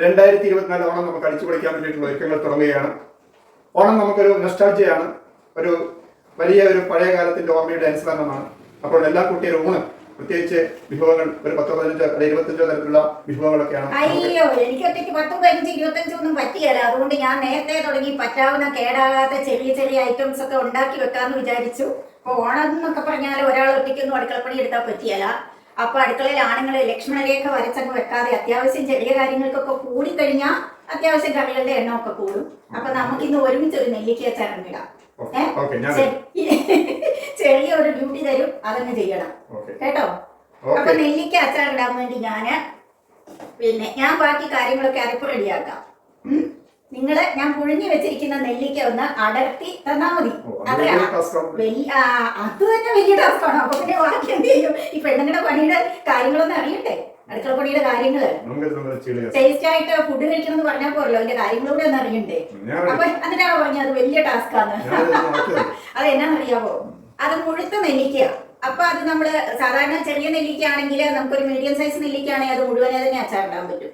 രണ്ടായിരത്തി ഇരുപത്തിനാല് ഓണം നമുക്ക് അടിച്ചു പൊളിക്കാൻ വേണ്ടിയിട്ടുള്ള ഒരുക്കങ്ങൾ തുടങ്ങുകയാണ്. ഓണം നമുക്കൊരു നൊസ്റ്റാൾജിയാണ് ഒരു വലിയ ഒരു പഴയ കാലത്തിന്റെ ഓർമ്മയുടെ അനുസരണമാണ് അപ്പോൾ എല്ലാ കുട്ടികളും ഊണ് പ്രത്യേകിച്ച് വിഭവങ്ങൾ ഒരു പത്തോ പതിനഞ്ചോ അല്ലെ ഇരുപത്തഞ്ചോ തരത്തിലുള്ള വിഭവങ്ങളൊക്കെയാണ് അയ്യോ എനിക്ക് ഒറ്റയ്ക്ക് പത്തും പതിനഞ്ച് ഇരുപത്തഞ്ചോ ഒന്നും പറ്റിയല്ല. അതുകൊണ്ട് ഞാൻ നേരത്തെ തുടങ്ങി പറ്റാവുന്ന കേടാകാത്ത ചെറിയ ചെറിയ ഐറ്റംസ് ഒക്കെ ഉണ്ടാക്കി വെക്കാന്ന് വിചാരിച്ചു. അപ്പൊ ഓണം എന്നൊക്കെ പറഞ്ഞാൽ ഒരാൾ ഒറ്റയ്ക്കൊന്നും അടുക്കളപ്പണി എടുത്താൽ പറ്റിയല്ല. അപ്പൊ അടുക്കളയിൽ ആണുങ്ങൾ ലക്ഷ്മണരേഖ വരച്ചങ്ങ് വെക്കാതെ അത്യാവശ്യം ചെറിയ കാര്യങ്ങൾക്കൊക്കെ കൂടി കൂടിക്കഴിഞ്ഞാൽ അത്യാവശ്യം കറികളുടെ എണ്ണമൊക്കെ കൂടും. അപ്പൊ നമുക്ക് ഇന്ന് ഒരുമിച്ച് ഒരു നെല്ലിക്ക അച്ചാറിടാം ഇടാം ചെറിയ ഒരു ഡ്യൂട്ടി തരും അതങ്ങ് ചെയ്യണം. കേട്ടോ? അപ്പൊ നെല്ലിക്ക അച്ചാർ അച്ചാറിടാൻ വേണ്ടി ഞാൻ പിന്നെ ഞാൻ ബാക്കി കാര്യങ്ങളൊക്കെ അരപ്പ് റെഡിയാക്കാം. നിങ്ങൾ ഞാൻ പുഴുങ്ങി വെച്ചിരിക്കുന്ന നെല്ലിക്ക ഒന്ന് അടർത്തി തന്നാ മതി. അത് തന്നെ വലിയ ടാസ്കാണ് അപ്പൊ പിന്നെ ബാക്കി എന്ത് ചെയ്യും? ഈ പെണ്ണുങ്ങളുടെ പണിയുടെ കാര്യങ്ങളൊന്നും അറിയട്ടെ അടുക്കള പണിയുടെ കാര്യങ്ങൾ. ടേസ്റ്റ് ആയിട്ട് ഫുഡ് കഴിക്കണം എന്ന് പറഞ്ഞാൽ പോരല്ലോ. അതിന്റെ കാര്യങ്ങളൂടെ ഒന്ന് അറിയണ്ടേ? അപ്പൊ അതിനാണ് പറഞ്ഞത് അത് വലിയ ടാസ്കാണ് അത് എന്നാന്നറിയാവോ? അത് മുഴുത്ത നെല്ലിക്ക അപ്പൊ അത് നമ്മൾ സാധാരണ ചെറിയ നെല്ലിക്ക ആണെങ്കിൽ നമുക്കൊരു മീഡിയം സൈസ് നെല്ലിക്കാണെങ്കിൽ അത് മുഴുവനെ തന്നെ അച്ചാറിടാൻ പറ്റും.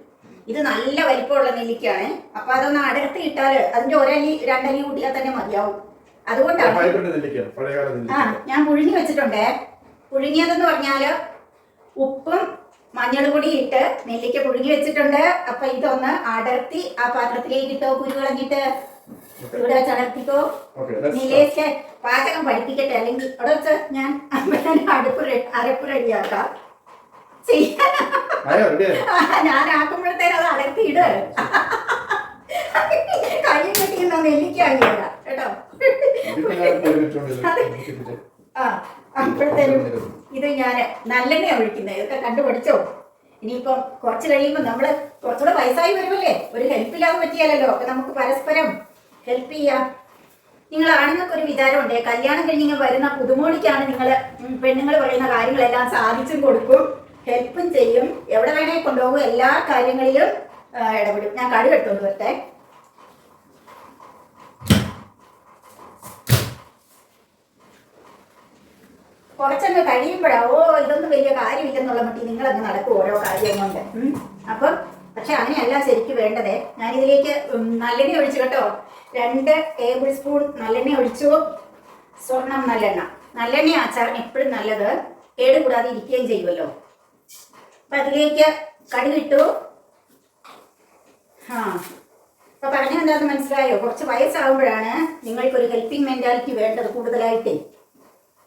ഇത് നല്ല വലിപ്പമുള്ള നെല്ലിക്കാണ് അപ്പൊ അതൊന്ന് അടർത്തി ഇട്ടാൽ അതിന്റെ ഒരലി രണ്ടലി കൂട്ടിയാൽ തന്നെ മതിയാവും. അതുകൊണ്ടാണ് ആ ഞാൻ പുഴുങ്ങി വെച്ചിട്ടുണ്ടേ. പുഴുങ്ങിയതെന്ന് പറഞ്ഞാൽ ഉപ്പും മഞ്ഞൾ കൂടി ഇട്ട് നെല്ലിക്ക പുഴുങ്ങി വെച്ചിട്ടുണ്ട്. അപ്പൊ ഇതൊന്ന് അടർത്തി ആ പാത്രത്തിലേക്ക് ഇട്ടോ കുരു കളഞ്ഞിട്ട്. ഇവിടെ വെച്ച് അടർത്തിക്കോ. നിലേശ് പാചകം പഠിപ്പിക്കട്ടെ? അല്ലെങ്കിൽ അവിടെ വെച്ച് ഞാൻ അടുപ്പ് അരപ്പ് റെഡിയാക്കാം. ഞാൻ ആക്കുമ്പോഴത്തേനും അത് അടർത്തിയിട് കൈ കെട്ടിയുന്ന നെല്ലിക്കാങ്ങിയല്ല കേട്ടോ? ആ അപ്പോഴത്തേനും ഇത് ഞാൻ നല്ലെണ്ണയാണ് ഒഴിക്കുന്നത് ഇതൊക്കെ കണ്ടുപഠിച്ചോ? ഇനിയിപ്പം കുറച്ച് കഴിയുമ്പോൾ നമ്മൾ കുറച്ചുകൂടെ വയസ്സായി വരുമല്ലേ? ഒരു ഹെൽപ്പില്ലാതെ പറ്റിയാലല്ലോ? അപ്പൊ നമുക്ക് പരസ്പരം ഹെൽപ്പ് ചെയ്യാം. നിങ്ങൾ ആണുങ്ങൾക്ക് ഒരു വിചാരമുണ്ട്. കല്യാണം കഴിഞ്ഞിങ്ങനെ വരുന്ന പുതുമോണിക്കാണ് നിങ്ങൾ പെണ്ണുങ്ങൾ പറയുന്ന കാര്യങ്ങളെല്ലാം സാധിച്ചും കൊടുക്കും. ഹെൽപ്പും ചെയ്യും. എവിടെ വേണേ കൊണ്ടുപോകും. എല്ലാ കാര്യങ്ങളിലും ഇടപെടും. ഞാൻ കടുക് എടുത്തോണ്ട് വരട്ടെ. കുറച്ചങ്ങ് കഴിയുമ്പോഴാ ഓ ഇതൊന്നും വലിയ കാര്യമില്ലെന്നുള്ള മട്ടി നിങ്ങളങ്ങ് നടക്കും ഓരോ കാര്യം കൊണ്ട്. അപ്പം പക്ഷെ അങ്ങനെയല്ല ശരിക്ക് വേണ്ടത്. ഞാൻ ഇതിലേക്ക് നല്ലെണ്ണ ഒഴിച്ചു കേട്ടോ. രണ്ട് ടേബിൾ സ്പൂൺ നല്ലെണ്ണ ഒഴിച്ചു. സ്വർണം നല്ലെണ്ണ. നല്ലെണ്ണ ആച്ചാറിന് എപ്പോഴും നല്ലത്. കേടുകൂടാതെ ഇരിക്കുകയും ചെയ്യുമല്ലോ. അപ്പൊ അതിലേക്ക് കടുകിട്ടു ആ അപ്പൊ പറഞ്ഞ എന്താണെന്ന് മനസ്സിലായോ? കുറച്ച് വയസ്സാകുമ്പോഴാണ് നിങ്ങൾക്കൊരു ഹെൽപ്പിംഗ് മെന്റാലിറ്റി വേണ്ടത് കൂടുതലായിട്ടേ.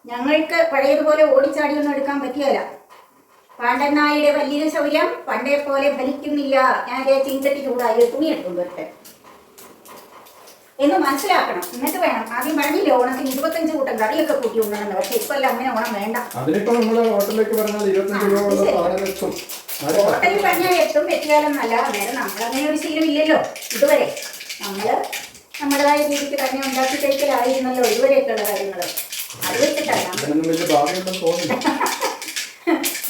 ഞങ്ങൾക്ക് പഴയതുപോലെ ഓടിച്ചാടിയൊന്നും എടുക്കാൻ പറ്റിയല്ല. പാണ്ഡൻ വലിയ ശൗര്യം പണ്ടേ പോലെ ഫലിക്കുന്നില്ല. ഞാൻ ചീഞ്ചട്ടി ചൂടായി തുണി എടുത്തുകൊണ്ട് വരട്ടെ. എന്ന് മനസ്സിലാക്കണം. എന്നിട്ട് വേണം. ആദ്യം പറഞ്ഞില്ലേ ഓണത്തിന് ഇരുപത്തഞ്ച് കൂട്ടം കറിയൊക്കെ കൂട്ടി ഉണ്ടാകുന്നത് പക്ഷെ ഇപ്പൊ അല്ല അങ്ങനെ ഓണം വേണ്ട. അതിനിപ്പോ നമ്മൾ ഹോട്ടലിലേക്ക് പറഞ്ഞാൽ ഇരുപത്തഞ്ച് രൂപ എത്തും. വെറ്റുകാലം ഹോട്ടലിൽ വെറ്റുകാലൊന്നല്ല അന്നേരം നമ്മളങ്ങനെ ഒരു ശീലമില്ലല്ലോ. ഇതുവരെ നമ്മൾ നമ്മുടേതായ രീതിക്ക് തന്നെ ഉണ്ടാക്കി കഴിക്കലായിരുന്നല്ലോ ഇതുവരെയൊക്കെയുള്ള കാര്യങ്ങൾ അത് വെച്ചിട്ടല്ല.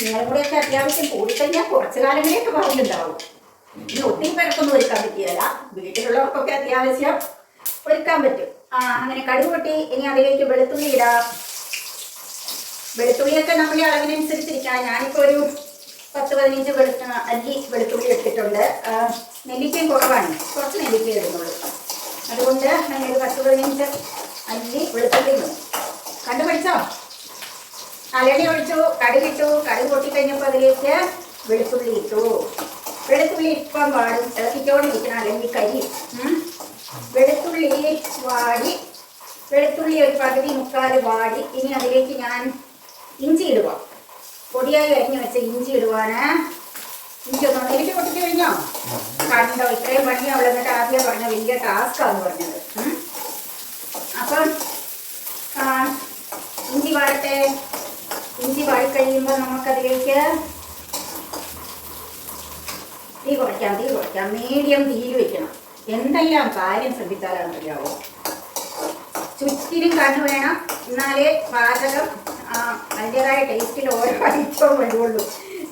നിങ്ങളും കൂടെ ഒക്കെ അത്യാവശ്യം കൂടിക്കഴിഞ്ഞാൽ കുറച്ചു കാലങ്ങളെയൊക്കെ പറഞ്ഞിട്ടുണ്ടാവും ഇനി ഒത്തിരി പേർക്കൊന്നും ഒരുക്കാൻ പറ്റിയല്ല വീട്ടിലുള്ളവർക്കൊക്കെ അത്യാവശ്യം ഒരുക്കാൻ പറ്റും. ആ അങ്ങനെ കടുക് പൊട്ടി ഇനി അതിലേക്ക് വെളുത്തുള്ളി ഇടാം. വെളുത്തുള്ളിയൊക്കെ നമ്മുടെ അളവിനനുസരിച്ചിരിക്കാം ഞാനിപ്പോൾ ഒരു പത്ത് പതിനഞ്ച് വെളുത്ത അല്ലി വെളുത്തുള്ളി എടുത്തിട്ടുണ്ട്. നെല്ലിക്കയും കുറവാണ്. കുറച്ച് നെല്ലിക്ക ഇടുന്നുള്ളൂ. അതുകൊണ്ട് ഞാൻ ഒരു പത്ത് പതിനഞ്ച് അല്ലി വെളുത്തുള്ളി ഇടുന്നു കണ്ടുപിടിച്ചോ അലടി ഒഴിച്ചു കടുകിട്ടു കടുക് പൊട്ടിക്കഴിഞ്ഞപ്പോൾ അതിലേക്ക് വെളുത്തുള്ളി ഇട്ടു. വെളുത്തുള്ളി ഇപ്പം പാടും ഇളക്കിക്കോണ്ടിരിക്കണം അല്ലെങ്കിൽ കരി ഉം. വെളുത്തുള്ളി വാടി. വെളുത്തുള്ളി ഒരു പകുതി മുക്കാൽ വാടി. ഇനി അതിലേക്ക് ഞാൻ ഇഞ്ചി ഇടുക. പൊടിയായി അരിഞ്ഞു വെച്ച ഇഞ്ചി ഇടുവാണ്. ഇഞ്ചി ഒന്ന് എനിക്ക് പൊട്ടിച്ച് കഴിഞ്ഞോ? കണ്ടോ ഇത്രയും പണിയാ ഉള്ളത് എന്നിട്ട് ആദ്യം പറഞ്ഞ വലിയ ടാസ്ക്കാന്ന് പറഞ്ഞത്. അപ്പം ഇഞ്ചി വാഴട്ടെ ഇഞ്ചി വാഴിക്കഴിയുമ്പോൾ നമുക്കതിലേക്ക് തീ കുറയ്ക്കാം തീ കുറയ്ക്കാം. മീഡിയം തീയിൽ വെക്കണം. എന്തെല്ലാം കാര്യം ശ്രദ്ധിച്ചാലാണ് അറിയാവോ ചുറ്റിനും കണ്ണു വേണം. എന്നാലേ പാചകം അതിന്റെതായ ടേസ്റ്റിൽ ഓരോ ഐറ്റവും വരുള്ളൂ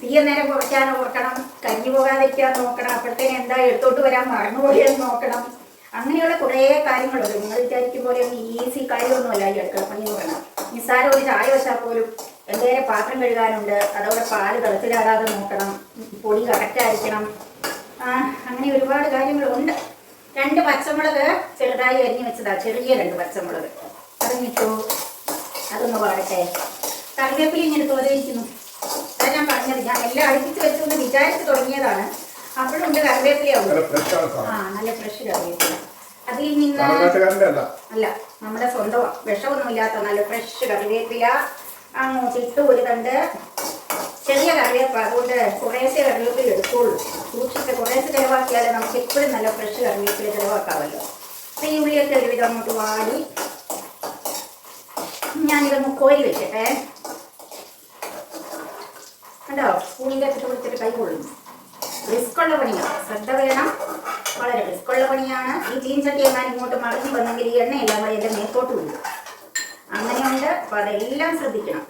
തീയ നേരം കുറയ്ക്കാൻ ഓർക്കണം. കരിഞ്ഞു പോകാതിരിക്കാൻ നോക്കണം. അപ്പോഴത്തേന് എന്താ എടുത്തോട്ട് വരാൻ മറന്നുപോയെന്ന് നോക്കണം. അങ്ങനെയുള്ള കുറേ കാര്യങ്ങളുണ്ട്. നിങ്ങൾ വിചാരിക്കും പോലെ ഈസി കാര്യമൊന്നുമല്ല ഈ അടുക്കള പണി എന്ന് പറഞ്ഞാൽ. നിസ്സാരം ഒരു ചായ വെച്ചാൽ പോലും എന്തേലും പാത്രം കഴുകാനുണ്ട്. അതോടെ പാൽ തിളച്ചിലാകാതെ നോക്കണം. പൊടി കറക്റ്റായിരിക്കണം അങ്ങനെ ഒരുപാട് കാര്യങ്ങളുണ്ട്. രണ്ട് പച്ചമുളക് ചെറുതായി അരിഞ്ഞു വെച്ചതാ ചെറിയ രണ്ട് പച്ചമുളക്. അറിഞ്ഞിട്ടു അതൊന്ന് വാടട്ടെ. കറിവേപ്പില ഇങ്ങനെ തോന്നിയിരിക്കുന്നു അതാ ഞാൻ പറഞ്ഞത്. ഞാൻ എല്ലാം അടുപ്പിച്ച് വെച്ചു എന്ന് വിചാരിച്ച് തുടങ്ങിയതാണ്. അപ്പോഴും ഉണ്ട് കറിവേപ്പില ആ നല്ല ഫ്രഷ് കറിവേപ്പില. അതിൽ നിന്ന് അല്ല. നമ്മുടെ സ്വന്തം വിഷമൊന്നുമില്ലാത്ത നല്ല ഫ്രഷ് കറിവേപ്പില അങ്ങോട്ട് ഇട്ട് ഒരു തണ്ട് ചെറിയ കറിവേപ്പ അതുകൊണ്ട് കുറേശ്ശെ കറിവേപ്പില എടുക്കുള്ളൂ. സൂക്ഷിച്ച് കുറേശ്ശെ ചിലവാക്കിയാലേ നമുക്ക് എപ്പോഴും നല്ല ഫ്രഷ് കറിവേപ്പില ചിലവാക്കാമല്ലോ അപ്പം ഈ ഉള്ളിയൊക്കെ ഒരുവിധം അങ്ങോട്ട് വാടി. ഞാനിതൊന്ന് കോരി വെക്കട്ടെ. കണ്ടോ? സ്പൂണിന്റെ ഒക്കെ കൊടുത്തിട്ട് കൈ കൊള്ളുന്നു. റിസ്ക്കുള്ള പണിയാണ് ശ്രദ്ധ വേണം. വളരെ റിസ്ക്കുള്ള പണിയാണ്. ഈ ചീൻചട്ടി എന്നാൽ ഇങ്ങോട്ട് മറിഞ്ഞു വന്നെങ്കിൽ ഈ എണ്ണയെല്ലാം കൂടെ എന്റെ മേത്തോട്ട് വീഴും. അങ്ങനെയുണ്ട്. അപ്പോൾ അതെല്ലാം ശ്രദ്ധിക്കണം.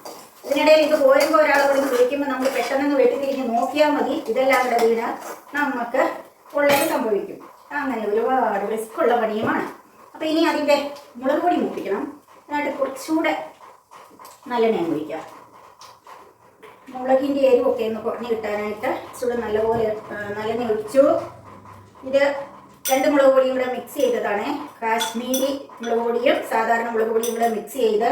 ഇതിനിടയിൽ ഇത് പോരുമ്പോൾ ഒരാളോട് വിളിക്കുമ്പോൾ നമ്മൾ പെട്ടെന്ന് വെട്ടിത്തിരിഞ്ഞ് നോക്കിയാൽ മതി. ഇതെല്ലാം കൂടെ വീണ് നമുക്ക് ഉള്ളത് സംഭവിക്കും. അങ്ങനെ ഒരുപാട് റിസ്ക് ഉള്ള പണിയുമാണ്. അപ്പോൾ ഇനി അതിന്റെ മുളക് പൊടി മുപ്പിക്കണം. എന്നിട്ട് കുറച്ചുകൂടെ നല്ലെണ്ണ ഒഴിക്കാം മുളകിന്റെ എരിവൊക്കെ ഒന്ന് കുറഞ്ഞ് കിട്ടാനായിട്ട് ചൂട് നല്ലപോലെ നല്ല നല്ലെണ്ണ ഒഴിച്ചു. ഇത് രണ്ട് മുളക് പൊടിയും കൂടെ മിക്സ് ചെയ്തതാണ്. കാശ്മീരി മുളക് പൊടിയും സാധാരണ മുളക് പൊടിയും കൂടെ മിക്സ് ചെയ്ത്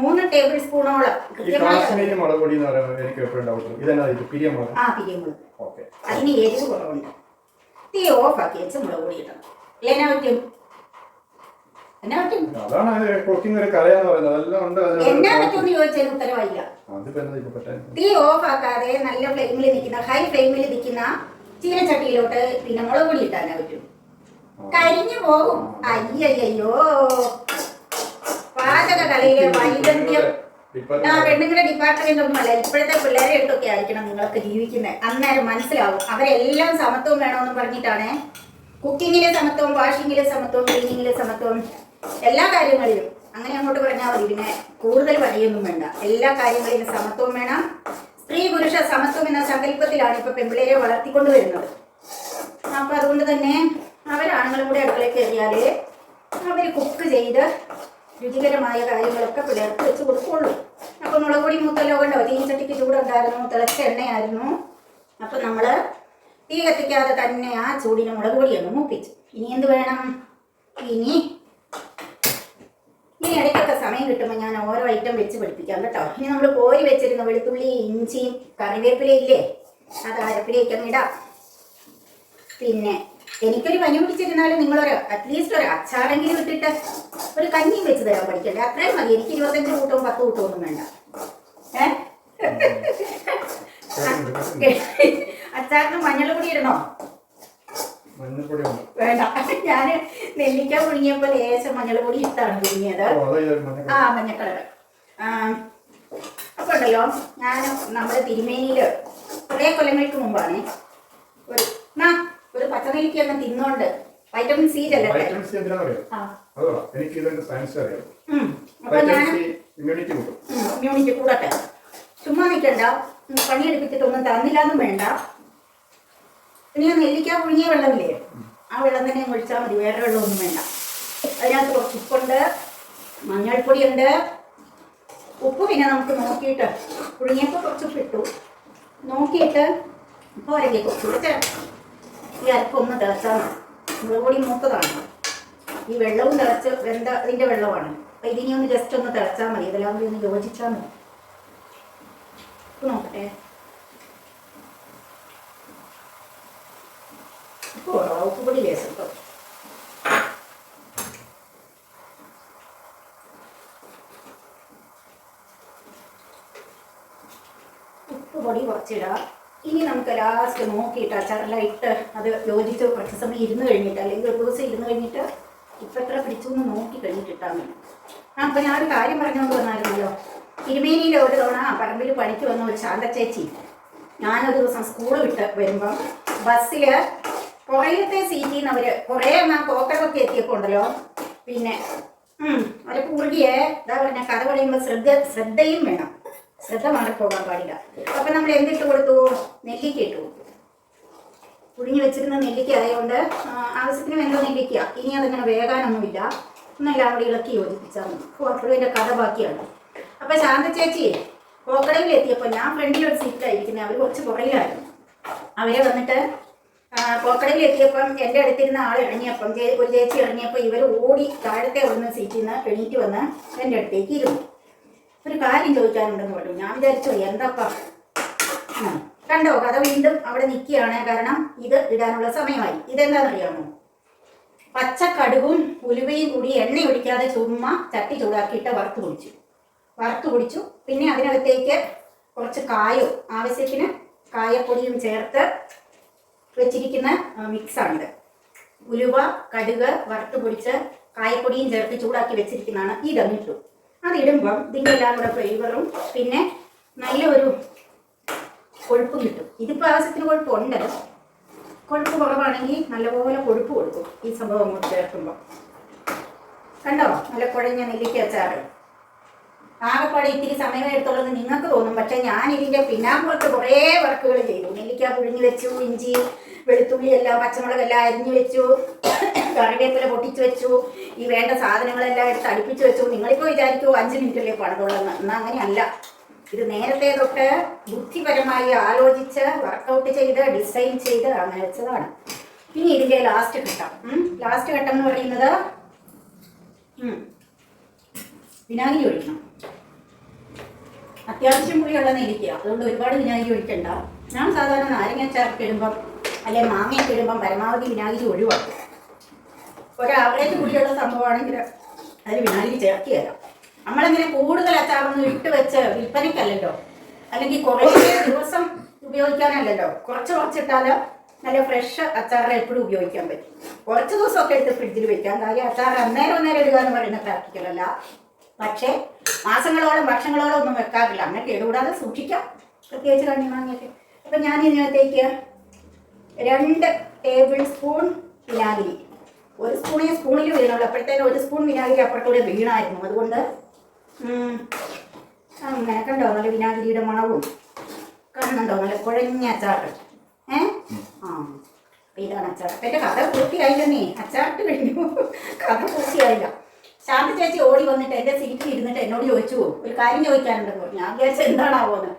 മൂന്ന് ടേബിൾ സ്പൂണോളം കാശ്മീരി മുളക് പൊടി എന്ന് പറയുന്നത് എനിക്ക് എപ്പോഴും ഡൗട്ട് ഇതെന്നാ ഇത്? പിരിയമുളക് ആ പിരിയമുളക് ഓക്കെ. അതിന് എരിവ് കുറവുണ്ട്. തീ ഓഫാക്കി വെച്ച് മുളക് പൊടി ഇടണം. എന്നാ പറ്റും? എന്നാ പറ്റും? അതാണ് കുക്കിംഗ് ഒരു കലയെന്ന് പറയുന്നത്. എല്ലാം ഉണ്ട് എന്നാ പറ്റുമെന്ന് ഉത്തരവായില്ല തീ ഓഫ് ആക്കാതെ നല്ല ഫ്ലെയിമിൽ നിൽക്കുന്ന ഹൈ ഫ്ലെയിമിൽ നിൽക്കുന്ന ചീനച്ചട്ടിയിലോട്ട് പിന്നെ മുളക് പൊടി ഇട്ടാൻ പറ്റും? കരിഞ്ഞു പോകും. അയ്യയ്യോ പാചക കലയിലെ വൈദഗ്ധ്യം. ആ പെണ്ണുങ്ങളുടെ ഡിപ്പാർട്ട്മെന്റ് ഒന്നുമല്ല ഇപ്പോഴത്തെ പിള്ളേരെ ഇട്ടൊക്കെ ആയിരിക്കണം നിങ്ങളൊക്കെ ജീവിക്കുന്നത് അന്നേരം മനസ്സിലാവും. അവരെല്ലാം സമത്വം വേണമെന്ന് പറഞ്ഞിട്ടാണ്. കുക്കിങ്ങിലെ സമത്വം വാഷിങ്ങിലെ സമത്വം ക്ലീനിങ്ങിലെ സമത്വം എല്ലാ കാര്യങ്ങളിലും അങ്ങനെ അങ്ങോട്ട് പറഞ്ഞാൽ മതി. പിന്നെ കൂടുതൽ പണിയൊന്നും വേണ്ട. എല്ലാ കാര്യങ്ങളിലും സമത്വം വേണം. സ്ത്രീ പുരുഷ സമത്വം എന്ന സങ്കല്പത്തിലാണ് ഇപ്പൊ പെൺപിള്ളേരെ വളർത്തിക്കൊണ്ട് വരുന്നത്. അപ്പൊ അതുകൊണ്ട് തന്നെ അവരാണുങ്ങളും കൂടെ അടുക്കളയിൽ കയറിയാലേ അവർ കുക്ക് ചെയ്ത് രുചികരമായ കാര്യങ്ങളൊക്കെ പിള്ളേർക്ക് വെച്ച് കൊടുക്കുള്ളൂ. അപ്പൊ മുളക് പൊടി മൂത്തല്ലോ കണ്ടോ തീച്ചട്ടിക്ക് ചൂടുണ്ടായിരുന്നു. തിളച്ച എണ്ണയായിരുന്നു. അപ്പൊ നമ്മൾ തീ കത്തിക്കാതെ തന്നെ ആ ചൂടിന് മുളക് പൊടി ഒന്ന് മൂപ്പിച്ചു. ഇനി എന്ത് വേണം? ഇനി ഇനി ഇടയ്ക്കൊക്കെ സമയം കിട്ടുമ്പോൾ ഞാൻ ഓരോ ഐറ്റം വെച്ച് പഠിപ്പിക്കാം കേട്ടോ. ഇനി നമ്മൾ കോരി വെച്ചിരുന്ന വെളുത്തുള്ളി ഇഞ്ചിയും കറിവേപ്പിലയില്ലേ അത് അരപ്പിലേക്ക് ഇടാം. പിന്നെ എനിക്കൊരു പനി പിടിച്ചിരുന്നാലും നിങ്ങളൊരു അറ്റ്ലീസ്റ്റ് ഒരു അച്ചാറെങ്കിലും ഇട്ടിട്ട് ഒരു കഞ്ഞിയും വെച്ച് തരാൻ പഠിക്കണ്ടേ? അത്രയും മതി. എനിക്ക് ഇരുപത്തഞ്ച് കൂട്ടവും പത്ത് കൂട്ടവും ഒന്നും വേണ്ട. അച്ചാറിന് മഞ്ഞൾപ്പൊടി ഇടണോ? വേണ്ട. ഞാൻ നെല്ലിക്ക പുഴുങ്ങിയപ്പോൾ ലേശം മഞ്ഞൾപ്പൊടി ഇട്ടാണ് പുഴുങ്ങിയത്. ആ മഞ്ഞക്കളർ അപ്പൊ ഉണ്ടല്ലോ. ഞാൻ നമ്മുടെ തിരുമേനിയിൽ കുറെ കൊല്ലങ്ങൾക്ക് മുമ്പാണ്. ഒരു ഒരു പച്ചനെല്ലിക്ക അങ്ങ് തിന്നോണ്ട് വൈറ്റമിൻ സി ചെല്ലട്ടെ വൈറ്റമിൻ സി എന്തിനാണെന്നറിയോ ആ. അതോ എനിക്ക് ഇതിന്റെ സയൻസ് അറിയാം. ഉം. അപ്പൊ ഞാൻ വൈറ്റമിൻ സി ഇമ്മ്യൂണിറ്റി കൂട്ടും. ഇമ്മ്യൂണിറ്റി കൂടട്ടെ. ചുമ്മാ നിൽക്കണ്ട പണിയെടുപ്പിച്ചിട്ടൊന്നും തന്നില്ലാന്നും വേണ്ട. ഇനി ആ നെല്ലിക്ക പുഴുങ്ങിയ വെള്ളമില്ലേ? ആ വെള്ളം തന്നെ അങ്ങ് ഒഴിച്ചാൽ മതി. വേറെ വെള്ളമൊന്നും വേണ്ട. അതിനകത്ത് കുറച്ച് ഉപ്പുണ്ട് മഞ്ഞൾപ്പൊടിയുണ്ട്. ഉപ്പ് പിന്നെ നമുക്ക് നോക്കിയിട്ട് പുഴുങ്ങിയപ്പോൾ കുറച്ച് ഉപ്പ് ഇട്ടു നോക്കിയിട്ട് പോരെങ്കിൽ കുറച്ചുകൂടെ ചേർക്കാം ഈ അരപ്പൊന്ന് തിളച്ചാൽ മതി. മുളക് മൂത്തതാണ് ഈ വെള്ളവും തിളച്ച് വെന്ത ഇതിന്റെ വെള്ളമാണ്. അപ്പം ഇതിനി ഒന്ന് ജസ്റ്റ് ഒന്ന് തിളച്ചാൽ മതി. ഇതെല്ലാം കൂടി ഒന്ന് യോജിച്ചാൽ മതി. നോക്കട്ടെ. ഉപ്പ് കുറവാ ഉപ്പ് കുറച്ചിടാം. ഇനി നമുക്ക് ലാസ്റ്റ് നോക്കിയിട്ട് അച്ചാറെല്ലാം അത് യോജിച്ച് കുറച്ച് സമയം ഇരുന്ന് കഴിഞ്ഞിട്ട് അല്ലെങ്കിൽ ഒരു ദിവസം ഇരുന്ന് കഴിഞ്ഞിട്ട് ഇപ്പം എത്ര പിടിച്ചു എന്ന് നോക്കി കഴിഞ്ഞിട്ട് മതി. ആ അപ്പം ഞാനൊരു കാര്യം പറഞ്ഞുകൊണ്ട് വന്നായിരുന്നല്ലോ. തിരുമേനിയിൽ ഒരു തവണ പറമ്പിൽ പണിക്ക് വന്ന ഒരു ശാന്ത ചേച്ചി ഞാനൊരു ദിവസം സ്കൂൾ വിട്ട് വരുമ്പം ബസ്സിൽ കുറേത്തെ സീറ്റിൽ നിന്ന് അവർ കുറേ എണ്ണം കോക്കറൊക്കെ എത്തിയപ്പോൾ ഉണ്ടല്ലോ. പിന്നെ അവരെ കുറുകിയെ എന്താ പറഞ്ഞ കഥ പറയുമ്പോൾ ശ്രദ്ധ ശ്രദ്ധയും വേണം. ശ്രദ്ധ മാറിപ്പോകാൻ പാടില്ല. അപ്പം നമ്മൾ എന്തിട്ട് കൊടുത്തു? നെല്ലിക്ക ഇട്ടു. കൊടുത്തു പുഴുങ്ങി വെച്ചിരുന്ന നെല്ലിക്ക ആയതുകൊണ്ട് ആവശ്യത്തിന് വേണ്ട നെല്ലിക്ക. ഇനി അതങ്ങനെ വേകാനൊന്നുമില്ല. ഒന്നെല്ലാം കൂടി ഇളക്കി യോജിപ്പിച്ചാൽ മതി. അപ്പോഴും എന്റെ കഥ ബാക്കിയാണ്. അപ്പം ശാന്ത ചേച്ചി കോക്കടയിൽ എത്തിയപ്പോൾ ഞാൻ ഫ്രണ്ടിൽ ഒരു സീറ്റിലായിരിക്കുന്നത് അവർ കുറച്ച് പുറയിലായിരുന്നു അവരെ വന്നിട്ട് പോക്കടയിൽ എത്തിയപ്പം എന്റെ അടുത്തിരുന്ന ആൾ ഇറങ്ങിയപ്പം ഒരു ചേച്ചി ഇറങ്ങിയപ്പോൾ ഇവർ ഓടി താഴത്തെ ഒന്ന് സീറ്റിൽ നിന്ന് എണീറ്റ് വന്ന് എന്റെ അടുത്തേക്ക് ഇരുന്നു. ഒരു കാര്യം ചോദിക്കാനുണ്ടെന്ന് പറഞ്ഞു. ഞാൻ വിചാരിച്ചു എന്തപ്പാ? കണ്ടോ കഥ വീണ്ടും അവിടെ നിൽക്കുകയാണ്. കാരണം ഇത് ഇടാനുള്ള സമയമായി. ഇതെന്താണെന്നറിയാമോ? പച്ച കടുകും ഉലുവയും കൂടി എണ്ണ ഒഴിക്കാതെ ചുമ്മാ ചട്ടി ചൂടാക്കിയിട്ട് വറുത്ത് കുടിച്ചു വറുത്ത് കുടിച്ചു പിന്നെ അതിനകത്തേക്ക് കുറച്ച് കായോ ആവശ്യത്തിന് കായപ്പൊടിയും ചേർത്ത് വെച്ചിരിക്കുന്ന മിക്സാണിത്. ഉലുവ കടുക് വറുത്ത് പൊടിച്ച് കായപ്പൊടിയും ചേർത്ത് ചൂടാക്കി വെച്ചിരിക്കുന്നതാണ് ദമ്മിട്ടു. അതിടുമ്പം ഇതിന്റെ എല്ലാം കൂടെ ഫ്ലേവറും പിന്നെ നല്ലൊരു കൊഴുപ്പും കിട്ടും. ഇതിപ്പോൾ ആവശ്യത്തിന് കൊഴുപ്പുണ്ട്. കൊഴുപ്പ് കുറവാണെങ്കിൽ നല്ലപോലെ കൊഴുപ്പ് കൊടുക്കും ഈ സംഭവം അങ്ങോട്ട് ചേർക്കുമ്പോൾ കണ്ടോ? നല്ല കുഴഞ്ഞ നെല്ലിക്ക അച്ചാറ്. ആകെപ്പാടെ ഇത്തിരി സമയം എടുത്തുള്ളത് നിങ്ങൾക്ക് തോന്നും. പക്ഷെ ഞാൻ ഇതിന്റെ പിന്നാമ്പുറത്ത് കുറേ വർക്കുകൾ ചെയ്തു. നെല്ലിക്ക പുഴുങ്ങി വെച്ചു ഇഞ്ചി വെളുത്തുള്ളി എല്ലാം പച്ചമുളകെല്ലാം അരിഞ്ഞു വെച്ചു. കറിവേപ്പില പൊട്ടിച്ചു വെച്ചു. ഈ വേണ്ട സാധനങ്ങളെല്ലാം എടുത്ത് അടുപ്പിച്ചു വെച്ചു. നിങ്ങളിപ്പോൾ വിചാരിക്കൂ അഞ്ച് മിനിറ്റല്ലേ പണിതുള്ളതെന്ന് എന്നാൽ അങ്ങനെയല്ല. ഇത് നേരത്തെ തൊട്ട് ബുദ്ധിപരമായി ആലോചിച്ച് വർക്കൗട്ട് ചെയ്ത് ഡിസൈൻ ചെയ്ത് അങ്ങനെ വെച്ചതാണ്. ഇനി ഇതിന്റെ ലാസ്റ്റ് ഘട്ടം. ലാസ്റ്റ് ഘട്ടം എന്ന് പറയുന്നത് വിനാഗിരി ഒഴിക്കണം. അത്യാവശ്യം പുളിയുള്ള ഇരിക്കുക അതുകൊണ്ട് ഒരുപാട് വിനാഗിരി ഒഴിക്കണ്ട. ഞാൻ സാധാരണ നാരങ്ങ ചേർത്തിടുമ്പം അല്ലെ മാങ്ങയൊക്കെ ഇടുമ്പം പരമാവധി വിനാഗിരി ഒഴിവാക്കും. ഒരു ആവറേജ് പുളിയുള്ള സംഭവമാണെങ്കിൽ അതിന് വിനാഗിരി ചേർത്ത് തരാം. നമ്മളങ്ങനെ കൂടുതൽ അച്ചാറൊന്നും ഇട്ട് വെച്ച് വിൽപ്പനയ്ക്കല്ലല്ലോ. അല്ലെങ്കിൽ കുറേ ദിവസം ഉപയോഗിക്കാനല്ലല്ലോ. കുറച്ച് കുറച്ചിട്ടാൽ നല്ല ഫ്രഷ് അച്ചാറ് എപ്പോഴും ഉപയോഗിക്കാൻ പറ്റും. കുറച്ച് ദിവസമൊക്കെ എടുത്ത് ഫ്രിഡ്ജിൽ വെക്കാം. കാര്യം അച്ചാർ അന്നേരം അന്നേരം ഇടുക എന്ന് പറയുന്ന പ്രാക്ടിക്കലല്ല. പക്ഷേ മാസങ്ങളോളം വർഷങ്ങളോളം ഒന്നും വെക്കാറില്ല. അങ്ങനെ കേടുകൂടാതെ സൂക്ഷിക്കാം. പ്രത്യേകിച്ച് കണ്ണിമാങ്ങയൊക്കെ അപ്പം ഞാൻ ഇതിനകത്തേക്ക് രണ്ട് ടേബിൾ സ്പൂൺ വിനാഗിരി ഒരു സ്പൂണേ സ്പൂണിൽ വീണുള്ളൂ അപ്പോഴത്തേനും ഒരു സ്പൂൺ വിനാഗിരി അപ്പുറത്തൂടെ വീണായിരുന്നു. അതുകൊണ്ട് അങ്ങനെ നല്ല വിനാഗിരിയുടെ മണവും. കാണുന്നുണ്ടോ നല്ല കുഴഞ്ഞ അച്ചാറ്. ഏ? ആ. അപ്പൊ ഇതാണ് അച്ചാർ എന്റെ കഥ പൂർത്തിയായില്ല നീ അച്ചാറിട്ട് കഴിഞ്ഞു. കഥ പൂർത്തിയായില്ല. ശാന്തി ചേച്ചി ഓടി വന്നിട്ട് എന്റെ സീറ്റിൽ ഇരുന്നിട്ട് എന്നോട് ചോദിച്ചു ഒരു കാര്യം ചോദിക്കാനുണ്ടെന്ന്? ഞാൻ വിചാരിച്ച എന്താണാവോന്ന്?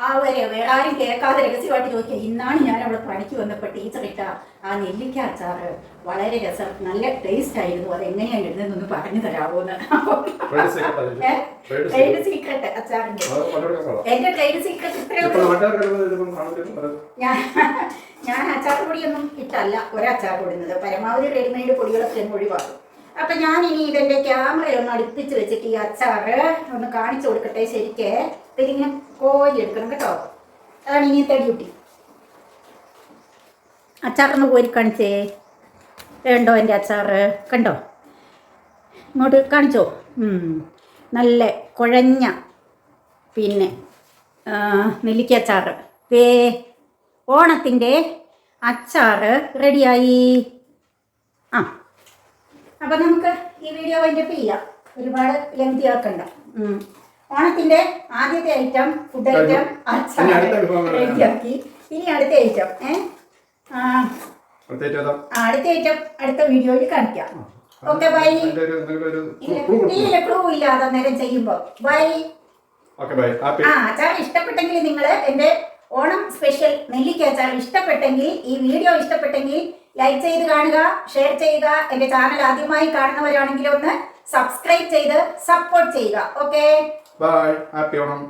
ആ വരെ വേറെ ആരും കേൾക്കാതെ രഹസ്യമായിട്ട് ചോദിക്കുക ഇന്നാണ് ഞാൻ അവിടെ പണിക്ക് വന്നപ്പോൾ ടീച്ചർ ഇട്ട ആ നെല്ലിക്ക അച്ചാറ് വളരെ രസം നല്ല ടേസ്റ്റ് ആയിരുന്നു അത് എങ്ങനെയാണ് ഇടുന്നതെന്നൊന്ന് പറഞ്ഞു തരാമോ. ട്രേഡ് സീക്രട്ട് അച്ചാറിന്റെ. എന്റെ ട്രേഡ് സീക്രട്ട് ഇത്രയേ ഞാൻ ഞാൻ അച്ചാർ പൊടിയൊന്നും ഇട്ടല്ല ഒരച്ചാർ പൊടിയുന്നത്. പരമാവധി റെഡിമെയ്ഡ് പൊടികളൊക്കെ ഒഴിവാക്കും. അപ്പൊ ഞാൻ ഇനി ഇതെന്റെ ക്യാമറ ഒന്ന് അടുപ്പിച്ച് വെച്ചിട്ട് ഈ അച്ചാറ് ഒന്ന് കാണിച്ചു കൊടുക്കട്ടെ ശരിക്ക്? ഇതിങ്ങനെ കോരി എടുക്കണം കേട്ടോ. അതാണ് ഇനിയത്തെ ഡ്യൂട്ടി അച്ചാറൊന്ന് കോരി കാണിച്ചേ. വേണ്ടോ എന്റെ അച്ചാറ്? കണ്ടോ? ഇങ്ങോട്ട് കാണിച്ചോ? നല്ല കുഴഞ്ഞ പിന്നെ നെല്ലിക്ക അച്ചാറ്. ദേ ഓണത്തിന്റെ അച്ചാറ് റെഡിയായി. ആ. അപ്പം നമുക്ക് ഈ വീഡിയോ അതിന്റെ ചെയ്യാം. ഒരുപാട് ലെങ്തി ആക്കണ്ട. ഉം. ഓണത്തിന്റെ ആദ്യത്തെ ഐറ്റം ഫുഡ് ഐറ്റം അച്ചാർ റെഡിയാക്കി. ഇനി അടുത്ത ഐറ്റം ഏഹ് അടുത്ത ഐറ്റം അടുത്ത വീഡിയോയിൽ കാണിക്കാം. Okay bye. ഇല്ല ക്ലൂ ഇല്ലാതെ നേരം ചെയ്യുമ്പോ. ബൈ. ആ അച്ചാർ ഇഷ്ടപ്പെട്ടെങ്കിൽ നിങ്ങൾ എന്റെ ഓണം സ്പെഷ്യൽ നെല്ലിക്ക അച്ചാർ ഇഷ്ടപ്പെട്ടെങ്കിൽ ഈ വീഡിയോ ഇഷ്ടപ്പെട്ടെങ്കിൽ ലൈക്ക് ചെയ്ത് കാണുക ഷെയർ ചെയ്യുക എന്റെ ചാനൽ ആദ്യമായി കാണുന്നവരാണെങ്കിൽ ഒന്ന് സബ്സ്ക്രൈബ് ചെയ്ത് സപ്പോർട്ട് ചെയ്യുക. ഓക്കെ? By happy Onam